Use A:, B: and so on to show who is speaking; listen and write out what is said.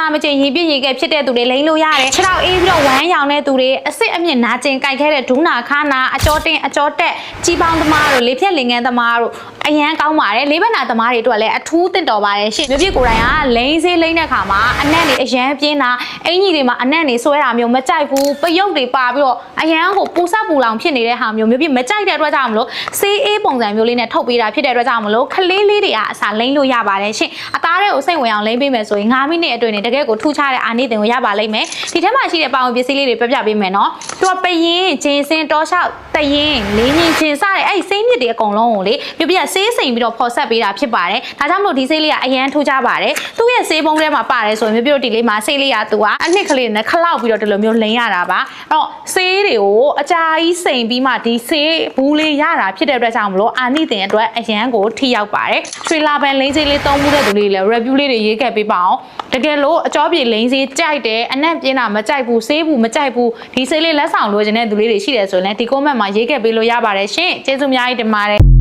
A: စာမကျင်ရေပြည့်ရေကဲဖြစ်တဲ့သူတွေလိမ့်လို့ရတယ်ခြေထောက်အေးပြီးတော့ဝမ်းရောင်တဲ့သူတွေအစစ်အမြင့်နာကျင်ကြိုက်ခဲတဲ့ဒူးနာခါနာအကြောတင်အကြောတက်ကြီးပေါင်းသမားတို့လေဖြက်လင်ငန်းသမားတို့အရန်ကောင်းပါတယ်လေးဘက်နာသမားတွေအတွက်လည်းအထူးတင့်တော်ပါတယ်ရှင်မြို့ပြကိုယ်တိုင်ကလိမ့်စေးလိမ့်တဲ့ခါမှာအနက်တွေအရန်ပြင်းတာအင်ကြီးတွေမှာအနက်တွေဆွဲတာမျိုးမကြိုက်ဘူးပယုတ်တွေပါပြီးတော့အရန်ကိုပူဆက်ပူလောင်ဖြစ်နေတဲ့ဟာမျိုးမြို့ပြမကြိုက်တဲ့အတွက်ကြောင့်မလို့စေးအေးပုံစံမျိုးလေးနဲ့ထုတ်ပေးတာဖြစ်တဲ့အတွက်ကြောင့်မလို့ခလေးလေးတွေကအစားလိမ့်လို့ရပါတယ်ရှင်အသားတွေကိုစိတ်ဝင်အောင်လိမ့်ပေးမယ်ဆိုရင်9မိနစ်အတွင်းနဲ့တကယ်ကိုထူးခြားတဲ့အာနိသင်ကိုရပါလိမ့်မယ်ဒီထဲမှာရှိတဲ့ပေါင်ပစ္စည်းလေးတွေပြပြပေးမယ်နော်သူကပရင်ဂျင်းစင်တောလျှောက်တရင်လေးညင်ဂျင်းစတဲ့အဲ့ဒီစိမ့်မြစ်တွေအကုန်လုံးကိုလေပြပြဆေးစိမ်ပြီးတော့ဖော်ဆက်ပေးတာဖြစ်ပါတယ်ဒါကြောင့်မလို့ဒီဆေးလေးကအရန်ထူးခြားပါတယ်သူ့ရဲ့ဆေးပုံးထဲမှာပါတယ်ဆိုရင်ပြပြဒီလေးမှာဆေးလေးကသူကအနှစ်ကလေးနဲ့ခလောက်ပြီးတော့ဒီလိုမျိုးလိမ့်ရတာပါအဲ့တော့ဆေးတွေကိုအကြာကြီးစိမ်ပြီးမှဒီဆေးဘူးလေးရတာဖြစ်တဲ့အတွက်ကြောင့်မလို့အာနိသင်အတွက်အရန်ကိုထိရောက်ပါတယ်ထရီလာဘန်လိမ့်ဆေးလေးသုံးမှုတဲ့သူလေးလည်း review လေးတွေရေးခဲ့ပေးပါအောင်တကယ်လို့အကြောပြေလိမ့်ဆေးကြိုက်တယ်အနက်ပြင်းတာမကြိုက်ဘူးဆေးဘူးမကြိုက်ဘူးဒီဆေးလေးလက်ဆောင်လိုချင်တဲ့သူလေးတွေရှိတယ်ဆိုရင်လည်းဒီ comment မှာရေးခဲ့ပေးလို့ရပါတယ်ရှင်ကျေးဇူးအများကြီးတင်ပါတယ်